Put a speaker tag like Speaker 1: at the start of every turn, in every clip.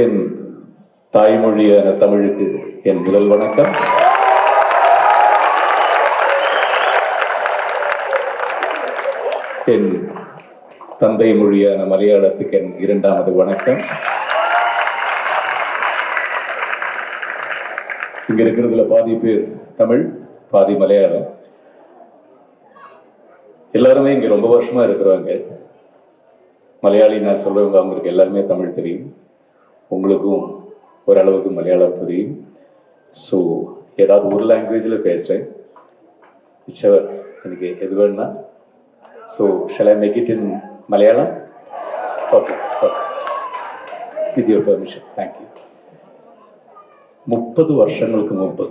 Speaker 1: என் தாய்மொழியான தமிழுக்கு என் முதல் வணக்கம். என் தந்தை மொழியான மலையாளத்துக்கு என் இரண்டாவது வணக்கம். இங்க இருக்கிறதுல பாதி பேர் தமிழ் பாதி மலையாளம். எல்லாருமே இங்க ரொம்ப வருஷமா இருக்கிறாங்க. மலையாளி நான் சொல்றவங்க அவங்களுக்கு எல்லாருமே தமிழ் தெரியும். உங்களுக்கும் ஓரளவுக்கு மலையாளம் புரியும் ஸோ ஏதாவது ஒரு லாங்குவேஜில் பேசுகிறேன் whichever எனக்கு எது வேணும்னா so shall I make it in Malayalam okay okay with your permission thank you മുപ്പത് വർഷങ്ങൾക്ക് മുമ്പ്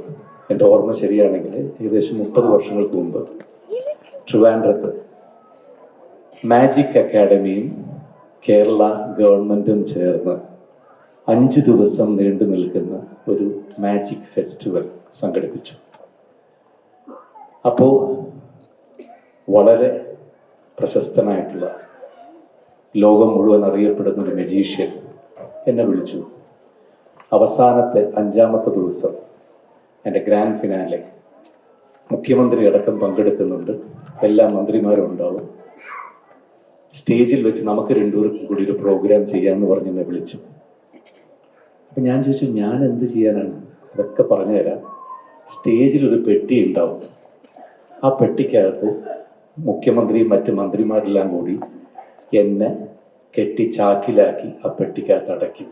Speaker 1: എൻ്റെ ഓർമ്മ ശരിയാണെങ്കിൽ ഏകദേശം മുപ്പത് വർഷങ്ങൾക്ക് മുമ്പ് ട്രിവാൻഡ്രത്ത് മാജിക് അക്കാഡമിയും കേരള ഗവൺമെൻറ്റും ചേർന്ന് അഞ്ച് ദിവസം നീണ്ടു നിൽക്കുന്ന ഒരു മാജിക് ഫെസ്റ്റിവൽ സംഘടിപ്പിച്ചു. അപ്പോൾ വളരെ പ്രശസ്തനായിട്ടുള്ള ലോകം മുഴുവൻ അറിയപ്പെടുന്ന ഒരു മെജീഷ്യൻ എന്നെ വിളിച്ചു. അവസാനത്തെ അഞ്ചാമത്തെ ദിവസം എന്റെ ഗ്രാൻഡ് ഫിനാലെ മുഖ്യമന്ത്രി അടക്കം പങ്കെടുക്കുന്നുണ്ട്. എല്ലാ മന്ത്രിമാരും ഉണ്ടാവും. സ്റ്റേജിൽ വെച്ച് നമുക്ക് രണ്ടുപേർക്കും കൂടി ഒരു പ്രോഗ്രാം ചെയ്യാമെന്ന് പറഞ്ഞ് എന്നെ വിളിച്ചു. അപ്പം ഞാൻ ചോദിച്ചു ഞാൻ എന്ത് ചെയ്യാനാണ്? ഇതൊക്കെ പറഞ്ഞു തരാം സ്റ്റേജിൽ ഒരു പെട്ടി ഉണ്ടാവും. ആ പെട്ടിക്കകത്ത് മുഖ്യമന്ത്രിയും മറ്റ് മന്ത്രിമാരെല്ലാം കൂടി എന്നെ കെട്ടി ചാക്കിലാക്കി ആ പെട്ടിക്കകത്ത് അടക്കി.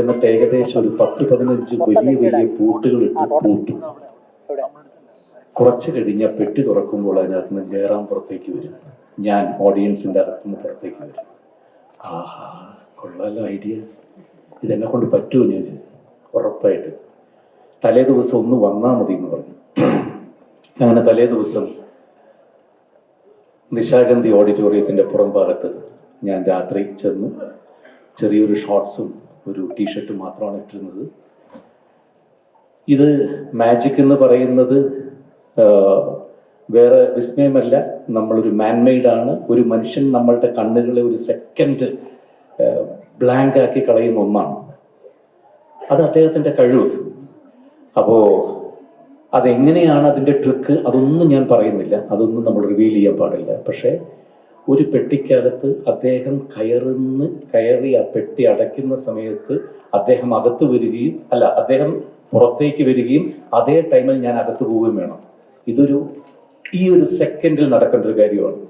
Speaker 1: എന്നിട്ട് ഏകദേശം ഒരു പത്ത് പതിനഞ്ച് വലിയ വലിയ പൂട്ടുകൾ ഇട്ട് പൂട്ടും. കുറച്ച് കഴിഞ്ഞ പെട്ടി തുറക്കുമ്പോൾ അതിനകത്ത് നിന്ന് ജയറാം പുറത്തേക്ക് വരും. ഞാൻ ഓഡിയൻസിന്റെ അകത്ത് നിന്ന് പുറത്തേക്ക് വരും. ആഹാ കൊള്ളാലോ ഐഡിയ ഇതെന്നെ കൊണ്ട് പറ്റുമോ ഞാൻ ചോദിച്ചു. ഉറപ്പായിട്ട്. തലേ ദിവസം ഒന്ന് വന്നാൽ മതി എന്ന് പറഞ്ഞു. അങ്ങനെ തലേ ദിവസം നിശാഗന്ധി ഓഡിറ്റോറിയത്തിന്റെ പുറം ഭാഗത്ത് ഞാൻ രാത്രി ചെന്നു. ചെറിയൊരു ഷോർട്സും ഒരു ടീഷർട്ടും മാത്രമാണ് ഇട്ടിരുന്നത്. ഇത് മാജിക് എന്ന് പറയുന്നത് വേറെ വിസ്മയമല്ല. നമ്മളൊരു മാൻമെയ്ഡാണ് ഒരു മനുഷ്യൻ നമ്മളുടെ കണ്ണുകളെ ഒരു സെക്കൻഡ് ബ്ലാങ്ക് ആക്കി കളയുന്ന ഒന്നാണ്. അത് അദ്ദേഹത്തിന്റെ കഴിവ്. അപ്പോ അതെങ്ങനെയാണ് അതിന്റെ ട്രിക്ക് അതൊന്നും ഞാൻ പറയുന്നില്ല. അതൊന്നും നമ്മൾ റിവീൽ ചെയ്യാൻ പാടില്ല. പക്ഷേ ഒരു പെട്ടിക്കകത്ത് അദ്ദേഹം കയറുന്ന് കയറി ആ പെട്ടി അടയ്ക്കുന്ന സമയത്ത് അദ്ദേഹം അകത്ത് വരികയും അല്ല അദ്ദേഹം പുറത്തേക്ക് വരികയും അതേ ടൈമിൽ ഞാൻ അകത്ത് പോവുകയും വേണം. ഇതൊരു ഈ ഒരു സെക്കൻഡിൽ നടക്കേണ്ട ഒരു കാര്യമാണ്.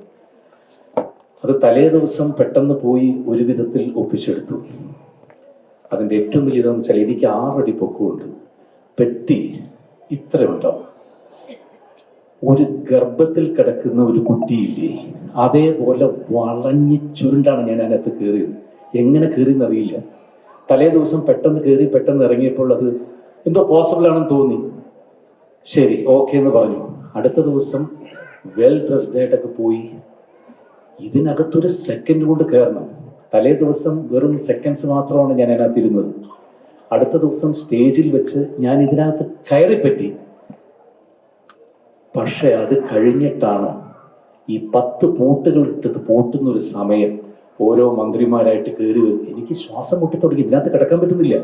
Speaker 1: അത് തലേ ദിവസം പെട്ടെന്ന് പോയി ഒരു വിധത്തിൽ ഒപ്പിച്ചെടുത്തു. അതിന്റെ ഏറ്റവും വലിയ ഇതെന്ന് വെച്ചാൽ എനിക്ക് ആറടി പൊക്കമുണ്ട്. പെട്ടി ഇത്ര ഉണ്ടാവും ഒരു ഗർഭത്തിൽ കിടക്കുന്ന ഒരു കുട്ടിയില്ലേ അതേപോലെ വളഞ്ഞ് ചുരുണ്ടാണ് ഞാൻ അതിനകത്ത് കയറിയത്. എങ്ങനെ കയറിയെന്നറിയില്ല തലേ ദിവസം പെട്ടെന്ന് കയറി പെട്ടെന്ന് ഇറങ്ങിയപ്പോൾ അത് എന്തോ പോസിബിൾ ആണെന്ന് തോന്നി. ശരി ഓക്കെ എന്ന് പറഞ്ഞു. അടുത്ത ദിവസം വെൽ ഡ്രസ്ഡ് ആയിട്ടൊക്കെ പോയി. ഇതിനകത്തൊരു സെക്കൻഡ് കൊണ്ട് കയറണം. തലേ ദിവസം വെറും സെക്കൻഡ്സ് മാത്രമാണ് ഞാൻ അതിനകത്ത് ഇരുന്നത് അടുത്ത ദിവസം സ്റ്റേജിൽ വെച്ച് ഞാൻ ഇതിനകത്ത് കയറിപ്പറ്റി. പക്ഷെ അത് കഴിഞ്ഞിട്ടാണ് ഈ പത്ത് പൂട്ടുകൾ ഇട്ടത് പൂട്ടുന്ന ഒരു സമയം. ഓരോ മന്ത്രിമാരായിട്ട് കയറി എനിക്ക് ശ്വാസം മുട്ടി തുടങ്ങി. ഇതിനകത്ത് കിടക്കാൻ പറ്റുന്നില്ല.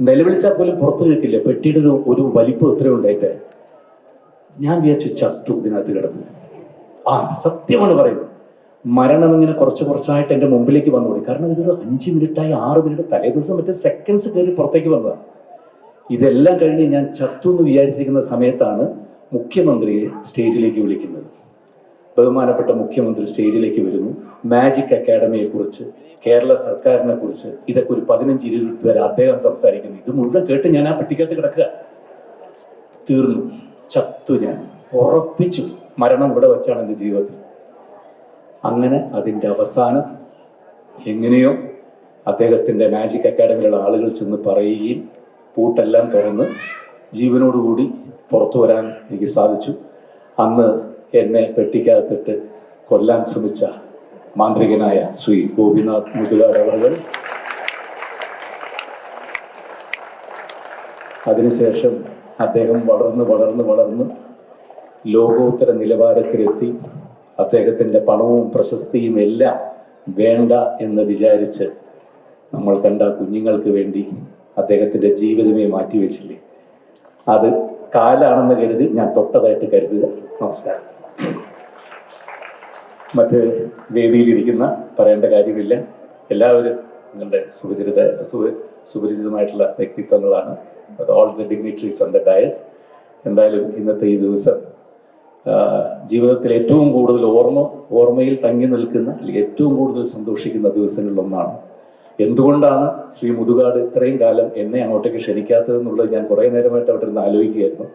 Speaker 1: നിലവിളിച്ചാൽ പോലും പുറത്തു കേൾക്കില്ല. പെട്ടിയുടെ ഒരു ഒരു വലിപ്പം ഇത്രയും ഉണ്ടായിട്ട്. ഞാൻ വിചാരിച്ചു ചത്തു ഇതിനകത്ത് കിടന്നു. ആ സത്യമാണ് പറയുന്നത്. മരണം ഇങ്ങനെ കുറച്ച് കുറച്ചായിട്ട് എന്റെ മുമ്പിലേക്ക് വന്നുകൂടി കാരണം ഇതൊരു അഞ്ച് മിനിറ്റായി ആറ് മിനിറ്റ് തലേ ദിവസം മറ്റേ സെക്കൻഡ്സ് കയറി പുറത്തേക്ക് വന്നതാണ് ഇതെല്ലാം കഴിഞ്ഞ് ഞാൻ ചത്തു എന്ന് വിചാരിച്ചിരിക്കുന്ന സമയത്താണ് മുഖ്യമന്ത്രിയെ സ്റ്റേജിലേക്ക് വിളിക്കുന്നത്. ബഹുമാനപ്പെട്ട മുഖ്യമന്ത്രി സ്റ്റേജിലേക്ക് വരുന്നു. മാജിക് അക്കാഡമിയെ കുറിച്ച് കേരള സർക്കാരിനെ കുറിച്ച് ഇതൊക്കെ ഒരു പതിനഞ്ച് ഇരുപത് വരെ അദ്ദേഹം സംസാരിക്കുന്നു. ഇത് മുഴുവൻ കേട്ട് ഞാൻ ആ പെട്ടിക്കകത്ത് കിടക്കുക. തീർന്നു. ചത്തു ഞാൻ. ഉറപ്പിച്ചു. മരണം ഇവിടെ വെച്ചാണ് എന്റെ ജീവിതത്തിൽ. അങ്ങനെ അതിന്റെ അവസാനം എങ്ങനെയോ അദ്ദേഹത്തിന്റെ മാജിക് അക്കാഡമിയിലുള്ള ആളുകൾ ചെന്ന് പറയുകയും പൂട്ടെല്ലാം തുറന്ന് ജീവനോടുകൂടി പുറത്തു വരാൻ എനിക്ക് സാധിച്ചു. അന്ന് എന്നെ പെട്ടിക്കകത്തിട്ട് കൊല്ലാൻ ശ്രമിച്ച മാന്ത്രികനായ ശ്രീ ഗോപിനാഥ് മുതുകാട് അതിനുശേഷം അദ്ദേഹം വളർന്ന് വളർന്ന് വളർന്ന് ലോകോത്തര നിലവാരത്തിലെത്തി. അദ്ദേഹത്തിന്റെ പണവും പ്രശസ്തിയും എല്ലാം വേണ്ട എന്ന് വിചാരിച്ച് നമ്മൾ കണ്ട കുഞ്ഞുങ്ങൾക്ക് വേണ്ടി അദ്ദേഹത്തിന്റെ ജീവിതമേ മാറ്റിവെച്ചില്ലേ അത് കാലാണെന്ന് കരുതി ഞാൻ തൊട്ടതായിട്ട് കരുതുക. നമസ്കാരം. മറ്റ് വേദിയിലിരിക്കുന്ന പറയേണ്ട കാര്യമില്ല. എല്ലാവരും നിങ്ങളുടെ സുപരിചിത സുപരിചിതമായിട്ടുള്ള വ്യക്തിത്വങ്ങളാണ്. All the dignitaries on the dais എന്തായാലും ഇന്നത്തെ ഈ ദിവസം ജീവിതത്തിൽ ഏറ്റവും കൂടുതൽ ഓർമ്മ ഓർമ്മയിൽ തങ്ങി നിൽക്കുന്ന അല്ലെങ്കിൽ ഏറ്റവും കൂടുതൽ സന്തോഷിക്കുന്ന ദിവസങ്ങളിലൊന്നാണ് എന്തുകൊണ്ടാണ് ശ്രീ മുതുകാട് ഇത്രയും കാലം എന്നെ അങ്ങോട്ടേക്ക് ക്ഷണിക്കാത്തതെന്നുള്ളത് ഞാൻ കുറേ നേരമായിട്ട് അവിടെ നിന്ന് ആലോചിക്കുകയായിരുന്നു.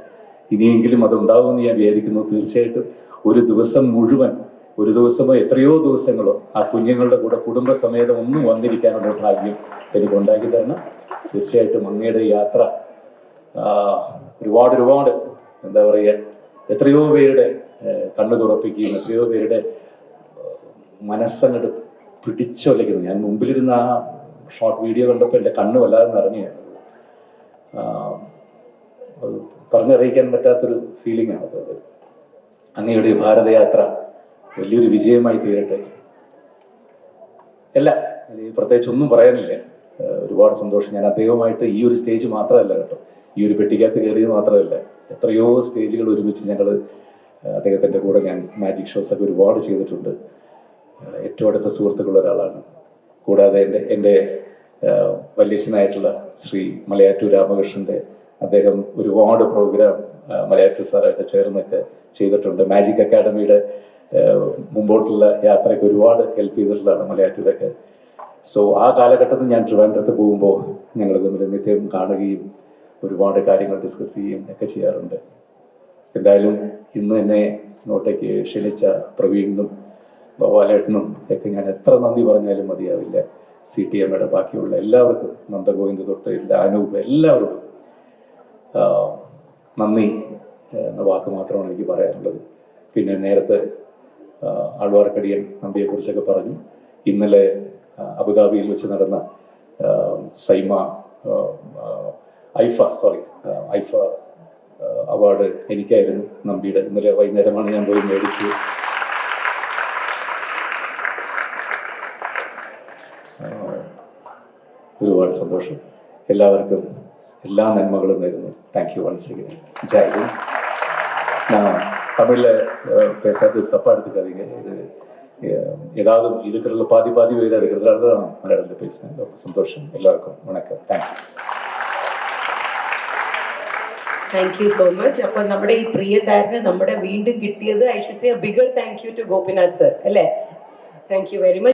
Speaker 1: ഇനിയെങ്കിലും അത് ഉണ്ടാവുമെന്ന് ഞാൻ വിചാരിക്കുന്നു. തീർച്ചയായിട്ടും ഒരു ദിവസം മുഴുവൻ ഒരു ദിവസമോ എത്രയോ ദിവസങ്ങളോ ആ കുഞ്ഞുങ്ങളുടെ കൂടെ കുടുംബസമേതം ഒന്നും വന്നിരിക്കാനുള്ള ഭാഗ്യം എനിക്ക് ഉണ്ടാക്കി തരണം തീർച്ചയായിട്ടും അങ്ങയുടെ യാത്ര ഒരുപാട് ഒരുപാട് എന്താ പറയുക എത്രയോ പേരുടെ കണ്ണു തുറപ്പിക്കുകയും എത്രയോ പേരുടെ മനസ്സങ്ങോട്ട് പിടിച്ചൊലയ്ക്കുന്നു. ഞാൻ മുമ്പിലിരുന്ന ആ ഷോർട്ട് വീഡിയോ കണ്ടപ്പോൾ എന്റെ കണ്ണ് വല്ലാതെ നിറഞ്ഞു പറഞ്ഞറിയിക്കാൻ പറ്റാത്തൊരു ഫീലിംഗ് ആണ് അത്. അങ്ങയുടെ ഭാരതയാത്ര വലിയൊരു വിജയമായി തീരട്ടെ. അല്ല പ്രത്യേകിച്ച് ഒന്നും പറയാനില്ല. ഒരുപാട് സന്തോഷം. ഞാൻ അദ്ദേഹവുമായിട്ട് ഈ ഒരു സ്റ്റേജ് മാത്രമല്ല കേട്ടോ. ഈ ഒരു പെട്ടിക്കകത്ത് കയറിയത് മാത്രമല്ല എത്രയോ സ്റ്റേജുകൾ ഒരുമിച്ച് ഞങ്ങൾ അദ്ദേഹത്തിന്റെ കൂടെ ഞാൻ മാജിക് ഷോസ് ഒക്കെ ഒരുപാട് ചെയ്തിട്ടുണ്ട്. ഏറ്റവും അടുത്ത സുഹൃത്തുക്കളുള്ള ഒരാളാണ്. കൂടാതെ എന്റെ എന്റെ വല്യച്ഛനായിട്ടുള്ള ശ്രീ മലയാറ്റൂർ രാമകൃഷ്ണന്റെ അദ്ദേഹം ഒരുപാട് പ്രോഗ്രാം മലയാറ്റൂർ സാറായിട്ട് ചേർന്നൊക്കെ ചെയ്തിട്ടുണ്ട്. മാജിക് അക്കാഡമിയുടെ മുമ്പോട്ടുള്ള യാത്രയ്ക്ക് ഒരുപാട് ഹെൽപ്പ് ചെയ്തിട്ടുള്ളതാണ് മലയാറ്റൂരൊക്കെ. സോ ആ കാലഘട്ടത്തിൽ ഞാൻ ട്രിവാൻഡ്രത്ത് പോകുമ്പോൾ ഞങ്ങൾ തമ്മിൽ നിത്യം കാണുകയും ഒരുപാട് കാര്യങ്ങൾ ഡിസ്കസ് ചെയ്യുകയും ഒക്കെ ചെയ്യാറുണ്ട്. എന്തായാലും ഇന്ന് എന്നെ ഇങ്ങോട്ടേക്ക് ക്ഷണിച്ച പ്രവീണിനും ഭവാലേട്ടനും ഒക്കെ ഞാൻ എത്ര നന്ദി പറഞ്ഞാലും മതിയാവില്ല. സി ടി എമ്മയുടെ ബാക്കിയുള്ള എല്ലാവർക്കും നന്ദഗോവിന്ദ് തൊട്ട് എല്ലാ അനൂപ് എല്ലാവർക്കും നന്ദി എന്ന വാക്ക് മാത്രമാണ് എനിക്ക് പറയാനുള്ളത്. പിന്നെ നേരത്തെ ആൾവാർക്കടിയൻ നന്ദിയെക്കുറിച്ചൊക്കെ പറഞ്ഞു. ഇന്നലെ അബുദാബിയിൽ വെച്ച് നടന്ന SIIMA ഐഫ സോറി ഐഫ ആ, അവാർഡ് എനിക്കായിരുന്നു നമ്പിയുടെ ഇന്നലെ വൈകുന്നേരമാണ് ഞാൻ പോയി മേടിച്ചത് ആ, ഒരുപാട് സന്തോഷം എല്ലാവർക്കും എല്ലാ നന്മകളും നേരുന്നു thank you once again Jai Hind. நான் தமிழில் பேசாது தப்பாக எடுத்துக்காதீங்க இது அஹ், ஏதாவது இருக்கிறதுல பாதி பாதி வேறு இருக்கிறதுனால தான் நான் மலையாளத்தில் பேசுகிறேன் ரொம்ப சந்தோஷம் எல்லாருக்கும் வணக்கம் thank you
Speaker 2: thank you so much അപ്പൊ നമ്മുടെ ഈ പ്രിയ താരന് നമ്മുടെ വീണ്ടും കിട്ടിയത് I should say bigger thank you to Gopinath sir അല്ലേ? Thank you very much